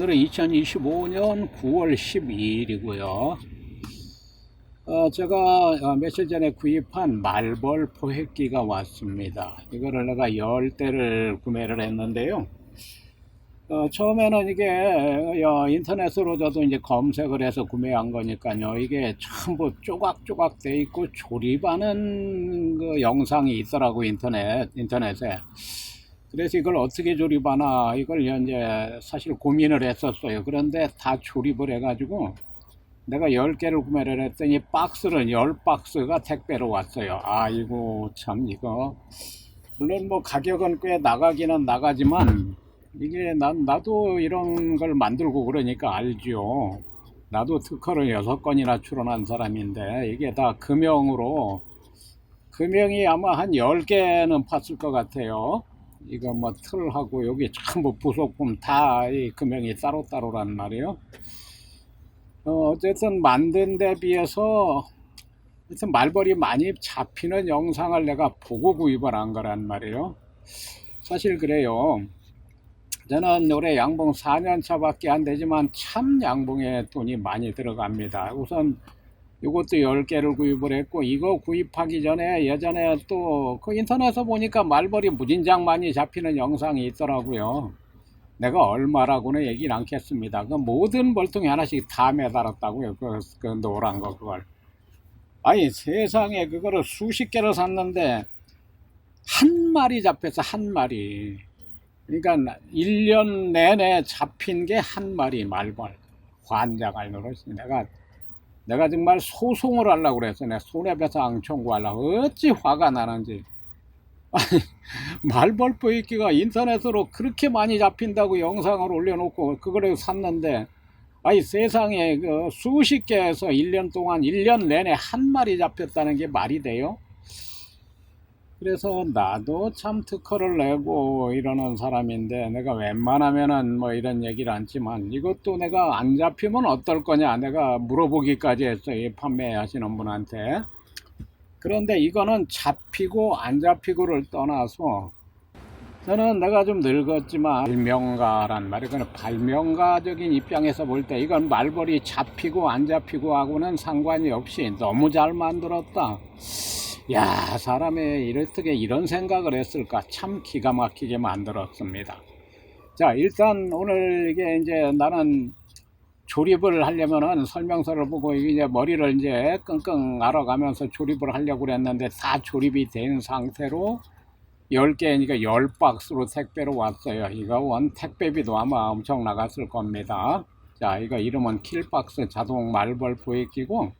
오늘은 2025년 9월 12일이고요. 어, 제가 어, 며칠 전에 구입한 말벌 포획기가 왔습니다. 이거를 내가 열 대를 구매를 했는데요. 어, 처음에는 이게 어, 인터넷으로 저도 이제 검색을 해서 구매한 거니까요. 이게 전부 쪼각쪼각 돼 있고 조립하는 그 영상이 있더라고 인터넷 인터넷에. 그래서 이걸 어떻게 조립하나 이걸 이제 사실 고민을 했었어요. 그런데 다 조립을 해가지고 내가 10개를 구매를 했더니 박스는 10박스가 택배로 왔어요. 아이고 참 이거 물론 뭐 가격은 꽤 나가기는 나가지만 이게 난 나도 이런 걸 만들고 그러니까 알죠. 나도 특허를 6건이나 출원한 사람인데 이게 다 금형으로 금형이 아마 한 10개는 팠을 것 같아요. 이거 뭐 틀하고 여기 전부 부속품 다 이 금형이 따로따로란 말이에요. 어, 어쨌든 만든 데 비해서 하여튼 말벌이 많이 잡히는 영상을 내가 보고 구입을 한 거란 말이에요. 사실 그래요. 저는 올해 양봉 4년 차밖에 안 되지만 참 양봉에 돈이 많이 들어갑니다. 우선 이것도 10개를 구입을 했고 이거 구입하기 전에 예전에 또 그 인터넷에 보니까 말벌이 무진장 많이 잡히는 영상이 있더라고요. 내가 얼마라고는 얘기는 않겠습니다. 그 모든 벌통이 하나씩 다 매달았다고요. 그, 그 노란 거 그걸. 아니 세상에 그거를 수십 개를 샀는데 한 마리 잡혀서 한 마리. 그러니까 1년 내내 잡힌 게 한 마리 말벌. 환장할 노릇이 내가 내가 정말 소송을 하려고 그랬어. 내가 손해배상 청구하려고. 어찌 화가 나는지. 아니, 말벌 포획기가 인터넷으로 그렇게 많이 잡힌다고 영상을 올려놓고 그거를 샀는데, 아니, 세상에 그 수십 개에서 1년 동안, 1년 내내 한 마리 잡혔다는 게 말이 돼요? 그래서 나도 참 특허를 내고 이러는 사람인데 내가 웬만하면은 뭐 이런 얘기를 않지만 이것도 내가 안 잡히면 어떨 거냐 내가 물어보기까지 했어요 이 판매하시는 분한테. 그런데 이거는 잡히고 안 잡히고를 떠나서 저는 내가 좀 늙었지만 발명가란 말이 그는 발명가적인 입장에서 볼 때 이건 말벌이 잡히고 안 잡히고 하고는 상관이 없이 너무 잘 만들었다 야, 사람이 어떻게 이런 생각을 했을까? 참 기가 막히게 만들었습니다. 자, 일단 오늘 이게 이제 나는 조립을 하려면은 설명서를 보고 이제 머리를 이제 끙끙 알아가면서 조립을 하려고 그랬는데 다 조립이 된 상태로 10개니까 10박스로 택배로 왔어요. 이거 원 택배비도 아마 엄청 나갔을 겁니다. 자, 이거 이름은 킬박스 자동 말벌 포획기고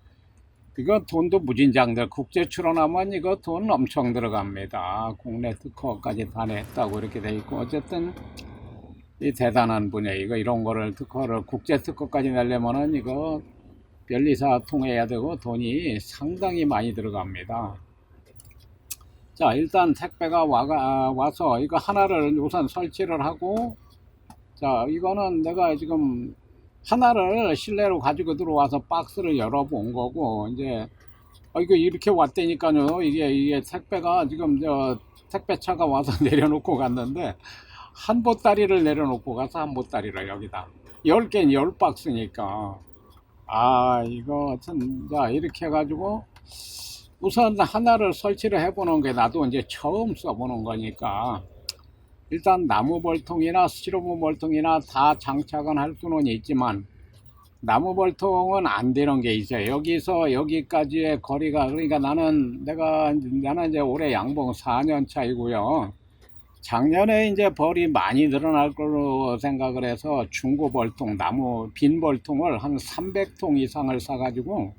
이거 돈도 무진장들 국제 출원하면 이거 돈 엄청 들어갑니다. 국내 특허까지 다 냈다고 이렇게 돼 있고 어쨌든 이 대단한 분야 이거 이런 거를 특허를 국제 특허까지 내려면은 이거 변리사 통해야 되고 돈이 상당히 많이 들어갑니다. 자 일단 택배가 와가, 와서 이거 하나를 우선 설치를 하고 자 이거는 내가 지금 하나를 실내로 가지고 들어와서 박스를 열어본 거고 이제 어, 이거 이렇게 왔다니까요. 이게 이게 택배가 지금 저 택배차가 와서 내려놓고 갔는데 한 보따리를 내려놓고 가서 한 보따리를 여기다. 열 개는 열 박스니까. 아 이거 참자 이렇게 해가지고 우선 하나를 설치를 해보는 게 나도 이제 처음 써보는 거니까 일단 나무 벌통이나 스티로폼 벌통이나 다 장착은 할 수는 있지만 나무 벌통은 안 되는 게 있어요. 여기서 여기까지의 거리가 그러니까 나는 내가 나는 이제 올해 양봉 4년 차이고요. 작년에 이제 벌이 많이 늘어날 걸로 생각을 해서 중고 벌통 나무 빈 벌통을 한 300통 이상을 사가지고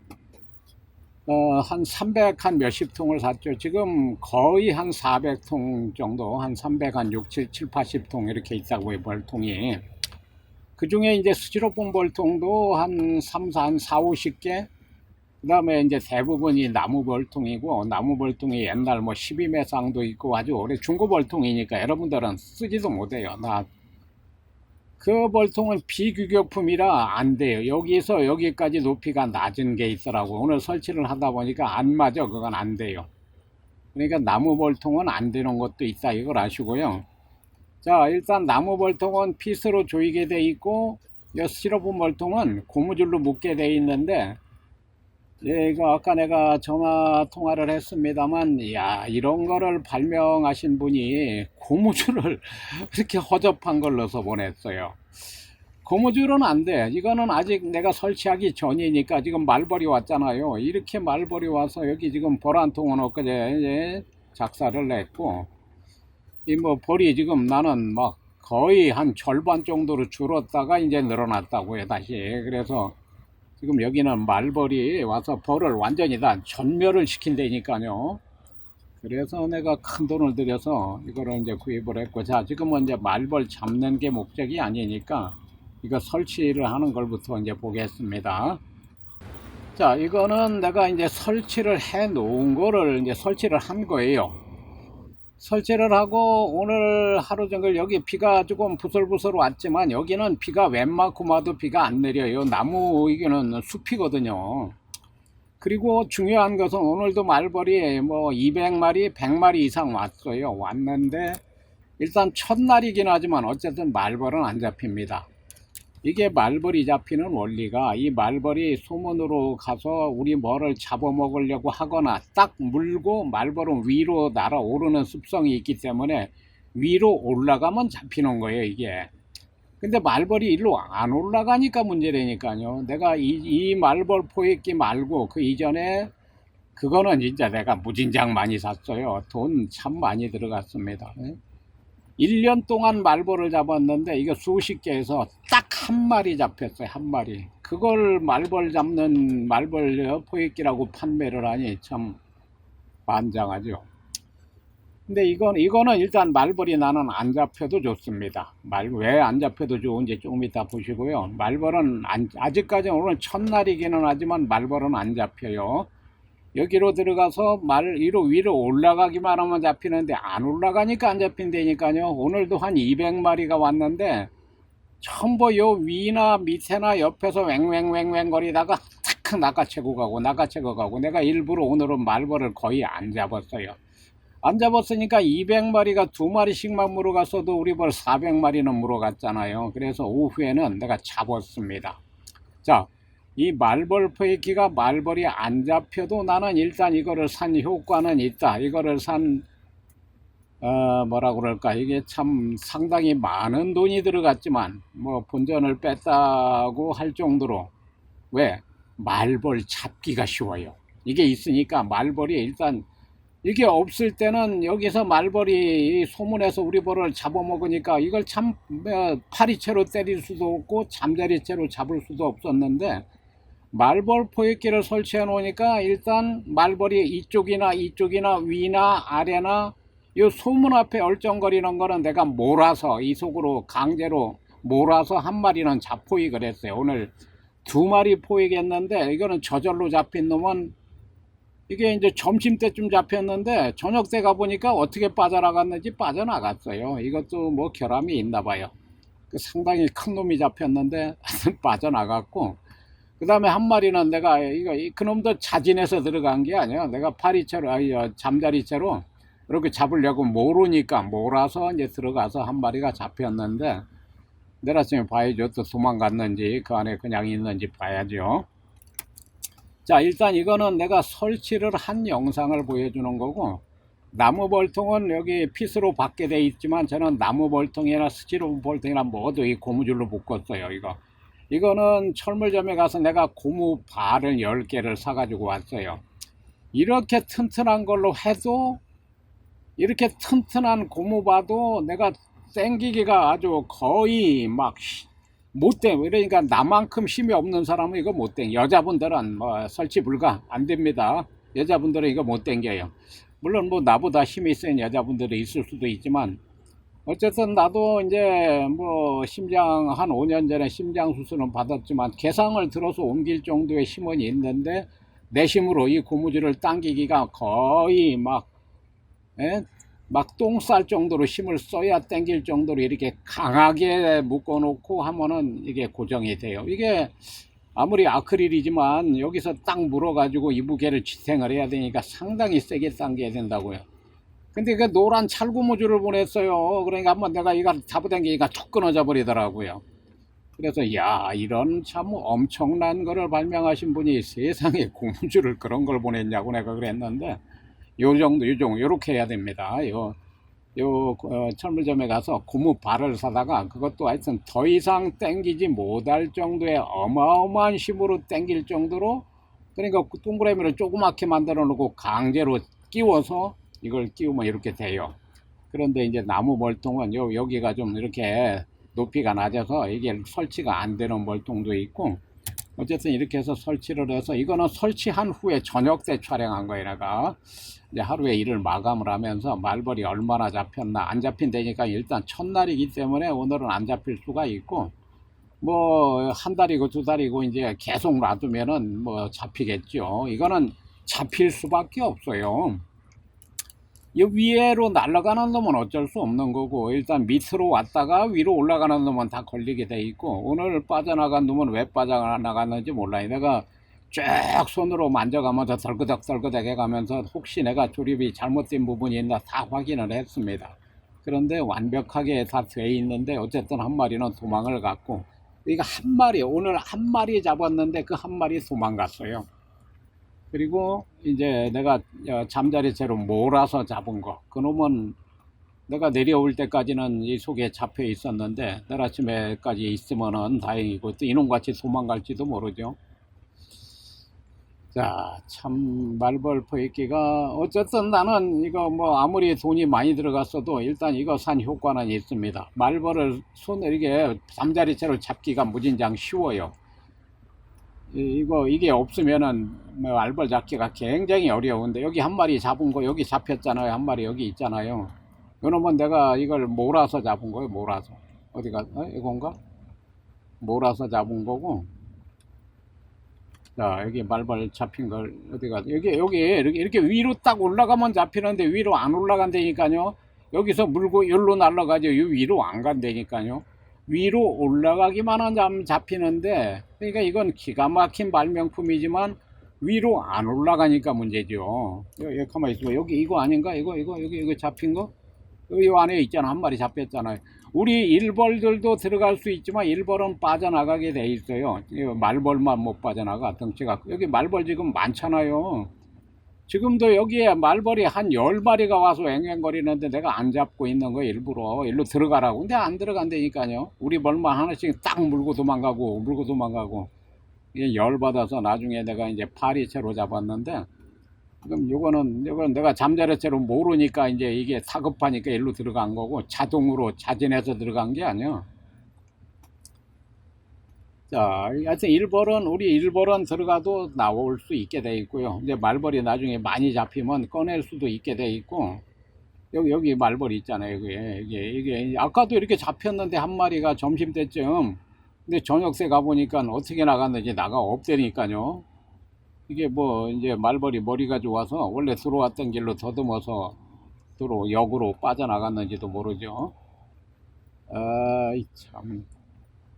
어, 한 300, 한 몇십 통을 샀죠. 지금 거의 한 400통 정도, 한 300, 한 6, 7, 7 80통 이렇게 있다고요, 벌통이. 그 중에 이제 스티로폼 벌통도 한 3, 4, 한 4, 50개. 그 다음에 이제 대부분이 나무 벌통이고, 나무 벌통이 옛날 뭐 12매상도 있고 아주 오래 중고 벌통이니까 여러분들은 쓰지도 못해요. 나 그 벌통은 비규격품이라 안 돼요. 여기서 여기까지 높이가 낮은 게 있더라고. 오늘 설치를 하다 보니까 안 맞아. 그건 안 돼요. 그러니까 나무 벌통은 안 되는 것도 있다. 이걸 아시고요. 자, 일단 나무 벌통은 피스로 조이게 돼 있고, 이 시로브 멀통은 고무줄로 묶게 돼 있는데 예, 이거 아까 내가 전화 통화를 했습니다만 야 이런 거를 발명하신 분이 고무줄을 이렇게 허접한 걸 넣어서 보냈어요 고무줄은 안 돼. 이거는 아직 내가 설치하기 전이니까 지금 말벌이 왔잖아요. 이렇게 말벌이 와서 여기 지금 벌한 통은 엊그제 예, 작사를 냈고 이 뭐 벌이 지금 나는 막 거의 한 절반 정도로 줄었다가 이제 늘어났다고요 다시. 그래서 지금 여기는 말벌이 와서 벌을 완전히 다 전멸을 시킨다니까요. 그래서 내가 큰 돈을 들여서 이거를 이제 구입을 했고 자 지금은 이제 말벌 잡는 게 목적이 아니니까 이거 설치를 하는 걸부터 이제 보겠습니다. 자, 이거는 내가 이제 설치를 해 놓은 거를 이제 설치를 한 거예요. 설치를 하고 오늘 하루 종일 여기 비가 조금 부슬부슬 왔지만 여기는 비가 웬만큼 와도 비가 안 내려요. 나무 이거는 숲이거든요. 그리고 중요한 것은 오늘도 말벌이 뭐 200마리, 100마리 이상 왔어요. 왔는데 일단 첫날이긴 하지만 어쨌든 말벌은 안 잡힙니다. 이게 말벌이 잡히는 원리가 이 말벌이 소문으로 가서 우리 뭐를 잡아먹으려고 하거나 딱 물고 말벌은 위로 날아오르는 습성이 있기 때문에 위로 올라가면 잡히는 거예요 이게. 근데 말벌이 일로 안 올라가니까 문제라니까요. 내가 이, 이 말벌 포획기 말고 그 이전에 그거는 진짜 내가 무진장 많이 샀어요. 돈 참 많이 들어갔습니다 1년 동안 말벌을 잡았는데 이거 수십 개에서 딱 한 마리 잡혔어요 한 마리. 그걸 말벌 잡는 말벌 포획기라고 판매를 하니 참 반장하죠. 근데 이건 이거는 일단 말벌이 나는 안 잡혀도 좋습니다. 말 왜 안 잡혀도 좋은지 조금 이따 보시고요. 말벌은 안, 아직까지 오늘 첫날이기는 하지만 말벌은 안 잡혀요 여기로 들어가서 말 위로 위로 올라가기만 하면 잡히는데 안 올라가니까 안 잡힌다니까요. 오늘도 한 200마리가 왔는데 전부 요 위나 밑에나 옆에서 왱왱왱왱 거리다가 탁 낚아채고 가고 낚아채고 가고 내가 일부러 오늘은 말벌을 거의 안 잡았어요. 안 잡았으니까 200마리가 두 마리씩만 물어갔어도 우리 벌 400마리는 물어갔잖아요. 그래서 오후에는 내가 잡았습니다. 자, 이 말벌 포획기가 말벌이 안 잡혀도 나는 일단 이거를 산 효과는 있다. 이거를 산, 어, 뭐라 그럴까. 이게 참 상당히 많은 돈이 들어갔지만, 뭐, 본전을 뺐다고 할 정도로, 왜? 말벌 잡기가 쉬워요. 이게 있으니까 말벌이 일단, 이게 없을 때는 여기서 말벌이 소문에서 우리 벌을 잡아먹으니까 이걸 참 어, 파리채로 때릴 수도 없고 잠자리채로 잡을 수도 없었는데 말벌 포획기를 설치해 놓으니까 일단 말벌이 이쪽이나 이쪽이나 위나 아래나 이 소문 앞에 얼쩡거리는 거는 내가 몰아서 이 속으로 강제로 몰아서 한 마리는 잡포획을 했어요. 오늘 두 마리 포획했는데 이거는 저절로 잡힌 놈은 이게 이제 점심 때쯤 잡혔는데 저녁 때 가보니까 어떻게 빠져나갔는지 빠져나갔어요. 이것도 뭐 결함이 있나 봐요. 그 상당히 큰 놈이 잡혔는데 빠져나갔고 그 다음에 한 마리는 내가 이거 그놈도 자진해서 들어간 게 아니야. 내가 파리채로 아니 어, 잠자리채로 이렇게 잡으려고 모르니까 몰아서 이제 들어가서 한 마리가 잡혔는데 내일 아침에 봐야죠. 또 도망갔는지 그 안에 그냥 있는지 봐야죠. 자 일단 이거는 내가 설치를 한 영상을 보여주는 거고 나무 벌통은 여기 핏으로 받게 돼 있지만 저는 나무 벌통이나 스티로폼 벌통이나 모두 이 고무줄로 묶었어요 이거 이거는 철물점에 가서 내가 고무 발을 10개를 사가지고 왔어요. 이렇게 튼튼한 걸로 해도 이렇게 튼튼한 고무 바도 내가 땡기기가 아주 거의 막 못돼 그러니까 나만큼 힘이 없는 사람은 이거 못 땡겨 여자분들은 뭐 설치 불가 안 됩니다. 여자분들은 이거 못 땡겨요. 물론 뭐 나보다 힘이 센 여자분들이 있을 수도 있지만 어쨌든 나도 이제 뭐 심장 한 5년 전에 심장 수술은 받았지만 개상을 들어서 옮길 정도의 힘은 있는데 내 힘으로 이 고무줄을 당기기가 거의 막, 예? 막똥 쌀 정도로 힘을 써야 당길 정도로 이렇게 강하게 묶어 놓고 하면은 이게 고정이 돼요. 이게 아무리 아크릴이지만 여기서 딱 물어 가지고 이 무게를 지탱을 해야 되니까 상당히 세게 당겨야 된다고요. 근데 그 노란 찰구무줄을 보냈어요. 그러니까 한번 내가 이걸 잡아당기니까 툭 끊어져 버리더라고요. 그래서 야 이런 참 엄청난 거를 발명하신 분이 세상에 고무줄을 그런 걸 보냈냐고 내가 그랬는데 요 정도 요 정도 요렇게 해야 됩니다. 요요 어, 철물점에 가서 고무 발을 사다가 그것도 하여튼 더 이상 땡기지 못할 정도의 어마어마한 힘으로 땡길 정도로 그러니까 그 동그라미를 조그맣게 만들어 놓고 강제로 끼워서 이걸 끼우면 이렇게 돼요. 그런데 이제 나무 멀통은 요, 여기가 좀 이렇게 높이가 낮아서 이게 설치가 안 되는 멀통도 있고 어쨌든 이렇게 해서 설치를 해서 이거는 설치한 후에 저녁 때 촬영한 거예요 내가. 이제 하루에 일을 마감을 하면서 말벌이 얼마나 잡혔나 안 잡힌다니까 일단 첫날이기 때문에 오늘은 안 잡힐 수가 있고 뭐 한 달이고 두 달이고 이제 계속 놔두면은 뭐 잡히겠죠. 이거는 잡힐 수밖에 없어요 이 위로 날아가는 놈은 어쩔 수 없는 거고 일단 밑으로 왔다가 위로 올라가는 놈은 다 걸리게 돼 있고 오늘 빠져나간 놈은 왜 빠져나갔는지 몰라요. 내가 쭉 손으로 만져가면서 덜그덕 덜그덕 해가면서 혹시 내가 조립이 잘못된 부분이 있나 다 확인을 했습니다. 그런데 완벽하게 다 돼 있는데 어쨌든 한 마리는 도망을 갔고 이거 한 마리 오늘 한 마리 잡았는데 그 한 마리 도망갔어요 그리고 이제 내가 어, 잠자리채로 몰아서 잡은 거. 그놈은 내가 내려올 때까지는 이 속에 잡혀 있었는데 내일 아침에까지 있으면은 다행이고 또 이놈같이 도망갈지도 모르죠. 자참 말벌 포획기가 어쨌든 나는 이거 뭐 아무리 돈이 많이 들어갔어도 일단 이거 산 효과는 있습니다. 말벌을 손에 이게 잠자리채로 잡기가 무진장 쉬워요 이- 이거 이게 없으면은 뭐 알벌 잡기가 굉장히 어려운데 여기 한 마리 잡은 거 여기 잡혔잖아요. 한 마리 여기 있잖아요. 이놈은 내가 이걸 몰아서 잡은 거예요 몰아서. 어디가 어? 이건가? 몰아서 잡은 거고. 자 여기 말벌 잡힌 걸 어디가 여기 여기 이렇게, 이렇게 위로 딱 올라가면 잡히는데 위로 안 올라간다니까요. 여기서 물고 여기로 날아가죠 이 위로 안 간다니까요 위로 올라가기만 하면 잡히는데 그러니까 이건 기가 막힌 발명품이지만 위로 안 올라가니까 문제죠. 여기, 가만히 있어. 여기 이거 아닌가? 이거 이거 여기 이거 잡힌 거? 여기 요 안에 있잖아. 한 마리 잡혔잖아요. 우리 일벌들도 들어갈 수 있지만 일벌은 빠져나가게 돼 있어요. 말벌만 못 빠져나가 덩치가 여기 말벌 지금 많잖아요. 지금도 여기에 말벌이 한 열마리가 와서 앵앵거리는데 내가 안 잡고 있는 거 일부러 일로 들어가라고. 근데 안 들어간다니까요. 우리 벌만 하나씩 딱 물고 도망가고 물고 도망가고. 이게 열받아서 나중에 내가 이제 파리채로 잡았는데 그럼 요거는 요건 내가 잠자리채로 모르니까 이제 이게 사급하니까 일로 들어간 거고 자동으로 자진해서 들어간 게 아니야. 자, 하여튼 일벌은 우리 일벌은 들어가도 나올 수 있게 돼 있고요. 이제 말벌이 나중에 많이 잡히면 꺼낼 수도 있게 돼 있고 여기 여기 말벌 있잖아요. 이게 이게 이게 아까도 이렇게 잡혔는데 한 마리가 점심 때쯤 근데 저녁새 가 보니까 어떻게 나갔는지 나가 없다니까요. 이게 뭐 이제 말벌이 머리가 좋아서 원래 들어왔던 길로 더듬어서 도로 역으로 빠져나갔는지도 모르죠. 아이 참.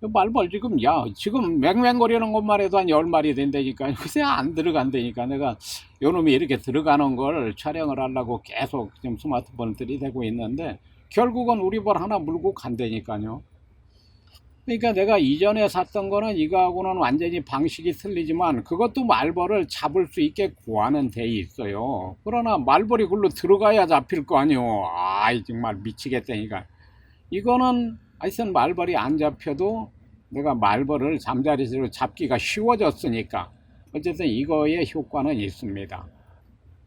그 말벌 지금 야 지금 맹맹거리는 것만 해도 한 열 마리 된다니까. 그새 안 들어간다니까. 내가 요놈이 이렇게 들어가는 걸 촬영을 하려고 계속 지금 스마트폰을 들이대고 있는데 결국은 우리 벌 하나 물고 간다니까요. 그러니까 내가 이전에 샀던 거는 이거하고는 완전히 방식이 틀리지만 그것도 말벌을 잡을 수 있게 구하는 데 있어요. 그러나 말벌이 글로 들어가야 잡힐 거 아니오. 아이 정말 미치겠다니까. 이거는 하여튼 말벌이 안 잡혀도 내가 말벌을 잠자리로 잡기가 쉬워졌으니까 어쨌든 이거의 효과는 있습니다.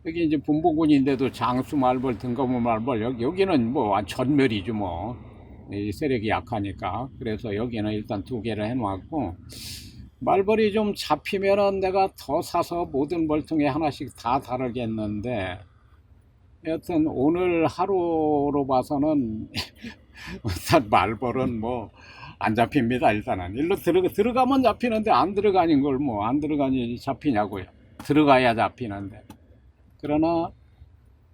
여기 이제 분봉군인데도 장수 말벌, 등거무 말벌 여기, 여기는 뭐 전멸이죠 뭐. 이 세력이 약하니까. 그래서 여기는 일단 두 개를 해놓았고 말벌이 좀 잡히면은 내가 더 사서 모든 벌통에 하나씩 다 다르겠는데 여튼 오늘 하루로 봐서는 일단 말벌은 뭐 안 잡힙니다 일단은. 일로 들어가 들어가면 잡히는데 안 들어가는 걸 뭐 안 들어가니 잡히냐고요. 들어가야 잡히는데. 그러나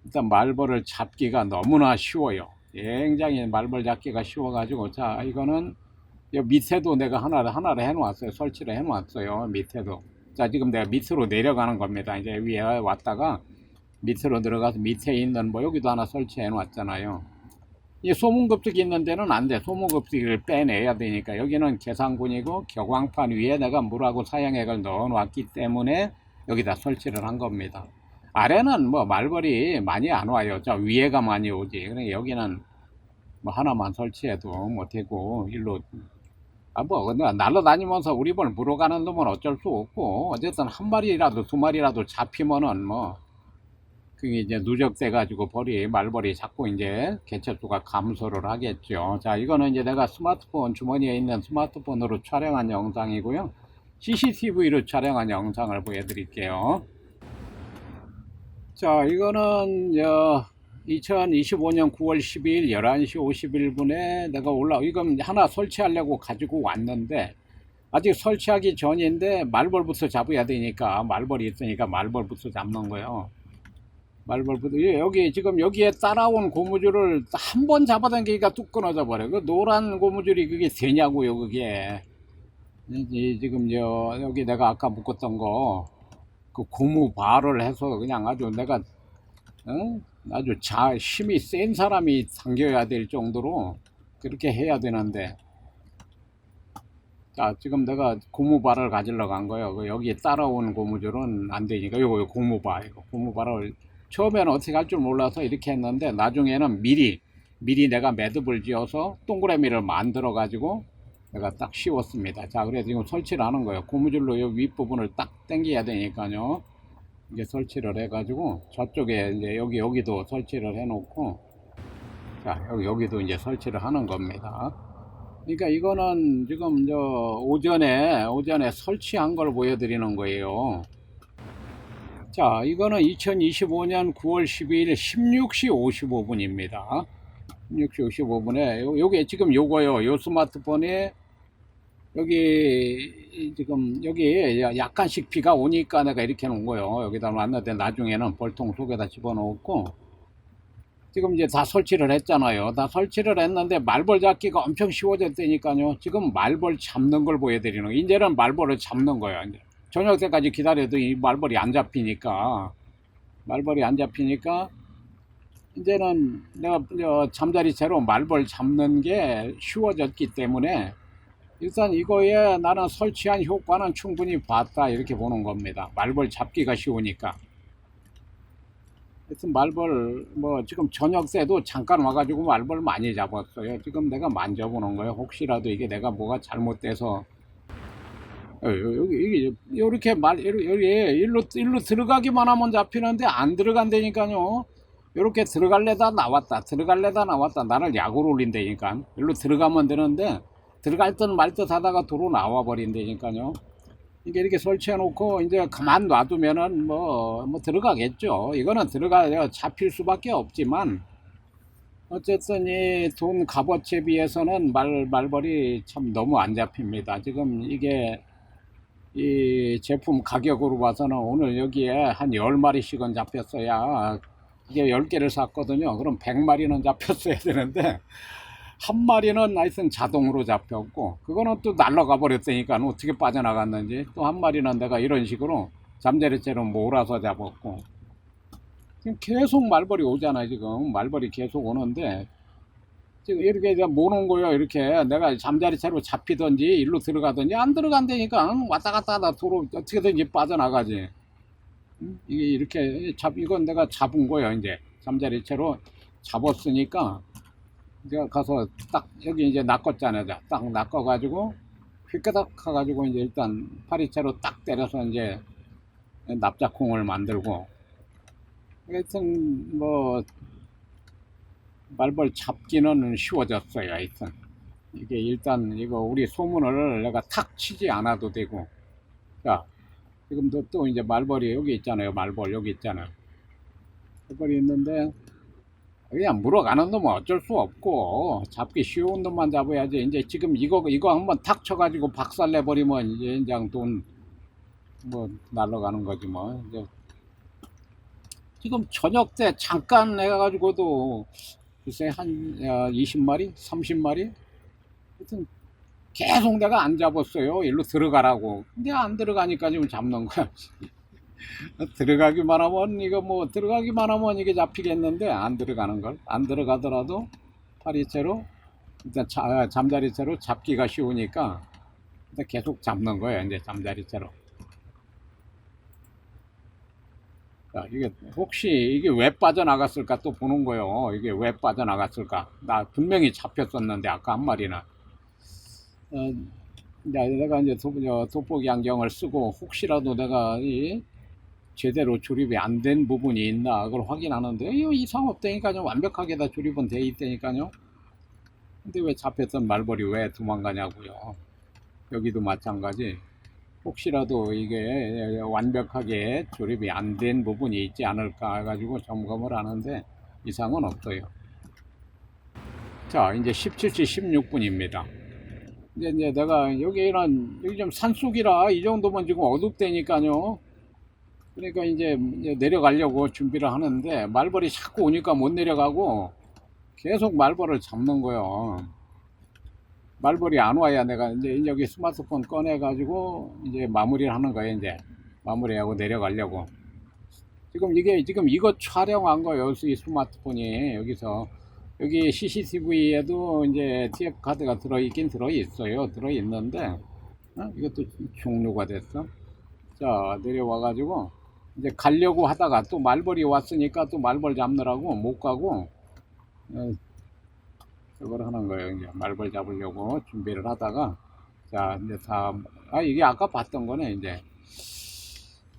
일단 말벌을 잡기가 너무나 쉬워요. 굉장히 말벌 잡기가 쉬워 가지고. 자 이거는 여 밑에도 내가 하나를 하나를 해 놓았어요. 설치를 해 놓았어요 밑에도. 자 지금 내가 밑으로 내려가는 겁니다. 이제 위에 왔다가 밑으로 들어가서 밑에 있는 뭐 여기도 하나 설치해 놨잖아요 이 소문급득이 있는 데는 안 돼. 소문급득을 빼내야 되니까 여기는 계산군이고 격왕판 위에 내가 물하고 사양액을 넣어 놨기 때문에 여기다 설치를 한 겁니다. 아래는 뭐 말벌이 많이 안 와요. 저 위에가 많이 오지. 그러니까 여기는 뭐 하나만 설치해도 뭐 되고 일로 아뭐 근데 날라다니면서 우리 볼 물어가는 놈은 어쩔 수 없고 어쨌든 한 마리라도 두 마리라도 잡히면은 뭐 그게 이제 누적돼 가지고 벌이 말벌이 자꾸 이제 개체수가 감소를 하겠죠. 자 이거는 이제 내가 스마트폰 주머니에 있는 스마트폰으로 촬영한 영상이고요. CCTV로 촬영한 영상을 보여드릴게요. 자 이거는 저 2025년 9월 12일 11시 51분에 내가 올라 이건 하나 설치하려고 가지고 왔는데 아직 설치하기 전인데 말벌부터 잡아야 되니까 말벌이 있으니까 말벌부터 잡는 거예요. 말벌부터 예, 여기 지금 여기에 따라온 고무줄을 한 번 잡아당기니까 뚝 끊어져 버려. 그 노란 고무줄이 그게 되냐고요, 그게. 이- 이 지금 저 여기 내가 아까 묶었던 거 그 고무 발을 해서 그냥 아주 내가 어? 아주 자 힘이 센 사람이 당겨야 될 정도로 그렇게 해야 되는데 자 지금 내가 고무발을 가지러 간 거예요 그 여기 따라온 고무줄은 안 되니까 이거 고무발 이거 고무발을 처음에는 어떻게 할 줄 몰라서 이렇게 했는데 나중에는 미리 미리 내가 매듭을 지어서 동그라미를 만들어 가지고 내가 딱 씌웠습니다 자 그래서 지금 설치를 하는 거예요 고무줄로 이 윗부분을 딱 당겨야 되니까요 이게 설치를 해 가지고 저쪽에 이제 여기 여기도 설치를 해 놓고 자 여기 여기도 이제 설치를 하는 겁니다. 그러니까 이거는 지금 저 오전에 오전에 설치한 걸 보여드리는 거예요. 자 이거는 2025년 9월 12일 16시 55분입니다. 16시 55분에 요, 요게 지금 요거요 요 스마트폰에 여기 이 지금 여기 약간씩 비가 오니까 내가 이렇게 놓은 거예요. 여기다 놨는데 나중에는 벌통 속에다 집어넣고 지금 이제 다 설치를 했잖아요. 다 설치를 했는데 말벌 잡기가 엄청 쉬워졌다니까요. 지금 말벌 잡는 걸 보여드리는 거예요. 이제는 말벌을 잡는 거예요. 저녁 때까지 기다려도 이 말벌이 안 잡히니까 말벌이 안 잡히니까 이제는 내가 저 잠자리채로 말벌 잡는 게 쉬워졌기 때문에 일단 이거에 나는 설치한 효과는 충분히 봤다 이렇게 보는 겁니다. 말벌 잡기가 쉬우니까. 하여튼 말벌 뭐 지금 저녁 때도 잠깐 와가지고 말벌 많이 잡았어요. 지금 내가 만져보는 거예요. 혹시라도 이게 내가 뭐가 잘못돼서 어, 여기 이게 이렇게 말 여기 일로 일로 들어가기만 하면 잡히는데 안 들어간다니까요. 이렇게 들어갈래다 나왔다 들어갈래다 나왔다 나를 약으로 올린다니까 일로 들어가면 되는데 들어갈 듯 말 듯 하다가 도로 나와 버린다니까요. 이게 이렇게 설치해 놓고 이제 가만 놔두면은 뭐, 뭐 들어가겠죠. 이거는 들어가 잡힐 수밖에 없지만 어쨌든 이 돈 값어치에 비해서는 말, 말벌이 참 너무 안 잡힙니다. 지금 이게 이 제품 가격으로 봐서는 오늘 여기에 한 10마리씩은 잡혔어야 이게 10개를 샀거든요. 그럼 100마리는 잡혔어야 되는데 한 마리는 하여튼 자동으로 잡혔고 그거는 또 날아가 버렸으니까 어떻게 빠져나갔는지 또 한 마리는 내가 이런 식으로 잠자리째로 몰아서 잡았고 지금 계속 말벌이 오잖아 지금 말벌이 계속 오는데 지금 이렇게 모는 거요 이렇게. 내가 잠자리 채로 잡히든지 일로 들어가든지 안 들어간다니까. 왔다 갔다 하다 도로 어떻게든지 빠져나가지. 응? 이게 이렇게 잡 이건 내가 잡은 거예요 이제. 잠자리 채로 잡았으니까. 내가 가서 딱 여기 이제 낚았잖아요. 딱 낚아 가지고 휘끄덕 해가지고 이제 일단 파리채로 딱 때려서 이제 납작콩을 만들고. 하여튼 뭐 말벌 잡기는 쉬워졌어요. 하여튼 이게 일단 이거 우리 소문을 내가 탁 치지 않아도 되고 자 지금도 또 이제 말벌이 여기 있잖아요. 말벌 여기 있잖아요. 말벌이 있는데 그냥 물어가는 놈은 어쩔 수 없고 잡기 쉬운 놈만 잡아야지 이제 지금 이거 이거 한번 탁 쳐가지고 박살 내 버리면 이제 그냥 돈뭐 날라가는 거지 뭐 이제 지금 저녁 때 잠깐 해가지고도 글쎄 한 20마리? 30마리? 하여튼 계속 내가 안 잡았어요. 일로 들어가라고. 근데 안 들어가니까 지금 잡는 거야. 들어가기만 하면 이거 뭐 들어가기만 하면 이게 잡히겠는데 안 들어가는 걸. 안 들어가더라도 파리채로 일단 자, 잠자리채로 잡기가 쉬우니까 계속 잡는 거예요. 이제 잠자리채로. 자, 이게 혹시 이게 왜 빠져나갔을까 또 보는 거예요. 이게 왜 빠져나갔을까? 나 분명히 잡혔었는데 아까 한 마리는. 어, 내가 이제 돋보기 안경을 쓰고 혹시라도 내가 이 제대로 조립이 안 된 부분이 있나 그걸 확인하는데 이상 없다니까요. 완벽하게 다 조립은 돼 있다니까요. 근데 왜 잡혔던 말벌이 왜 도망가냐고요. 여기도 마찬가지. 혹시라도 이게 완벽하게 조립이 안 된 부분이 있지 않을까 해가지고 점검을 하는데 이상은 없어요. 자, 이제 17시 16분입니다. 이제, 이제 내가 여기는 여기 좀 산속이라 이 정도면 지금 어둡다니까요. 그러니까 이제 내려가려고 준비를 하는데 말벌이 자꾸 오니까 못 내려가고 계속 말벌을 잡는 거예요. 말벌이 안 와야 내가 이제 여기 스마트폰 꺼내 가지고 이제 마무리를 하는 거예요 이제. 마무리하고 내려가려고. 지금 이게 지금 이거 촬영한 거예요 이 스마트폰이. 여기서. 여기 CCTV에도 이제 TF 카드가 들어 있긴 들어 있어요 들어 있는데. 어? 이것도 종료가 됐어. 자 내려와 가지고 이제 가려고 하다가 또 말벌이 왔으니까 또 말벌 잡느라고 못 가고 어, 저걸 하는 거예요. 이제 말벌 잡으려고 준비를 하다가 자 이제 다아 이게 아까 봤던 거네 이제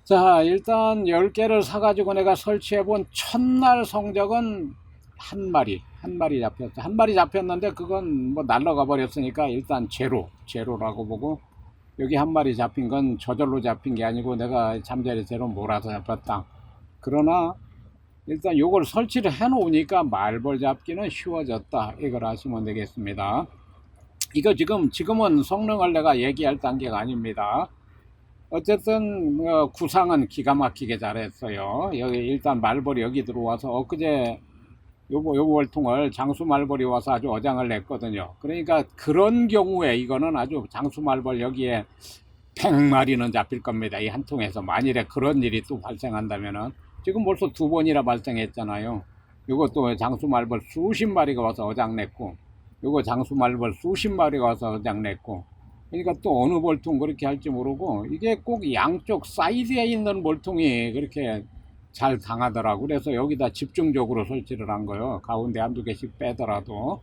자 일단 10개를 사가지고 내가 설치해 본 첫날 성적은 한 마리 한 마리 잡혔어 한 마리 잡혔는데 그건 뭐 날라가 버렸으니까 일단 제로 제로라고 보고 여기 한 마리 잡힌 건 저절로 잡힌 게 아니고 내가 잠자리 제로 몰아서 잡혔다 그러나 일단 요걸 설치를 해 놓으니까 말벌 잡기는 쉬워졌다. 이걸 아시면 되겠습니다. 이거 지금 지금은 성능을 내가 얘기할 단계가 아닙니다. 어쨌든 뭐 구상은 기가 막히게 잘했어요. 여기 일단 말벌이 여기 들어와서 엊그제 요거 요 월통을 장수 말벌이 와서 아주 어장을 냈거든요. 그러니까 그런 경우에 이거는 아주 장수 말벌 여기에 100마리는 잡힐 겁니다. 이 한 통에서 만일에 그런 일이 또 발생한다면은 지금 벌써 두 번이나 발생했잖아요. 이것도 장수 말벌 수십 마리가 와서 어장냈고, 이거 장수 말벌 수십 마리가 와서 어장냈고, 그러니까 또 어느 벌통 그렇게 할지 모르고, 이게 꼭 양쪽 사이드에 있는 벌통이 그렇게 잘 당하더라고. 그래서 여기다 집중적으로 설치를 한 거예요. 가운데 한두 개씩 빼더라도.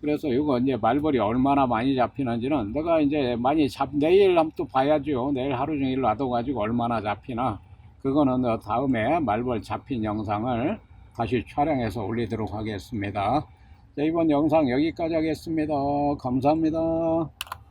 그래서 이거 이제 말벌이 얼마나 많이 잡히는지는 내가 이제 많이 잡, 내일 한번 또 봐야죠. 내일 하루 종일 놔둬가지고 얼마나 잡히나. 그거는 어, 다음에 말벌 잡힌 영상을 다시 촬영해서 올리도록 하겠습니다. 자, 이번 영상 여기까지 하겠습니다. 감사합니다.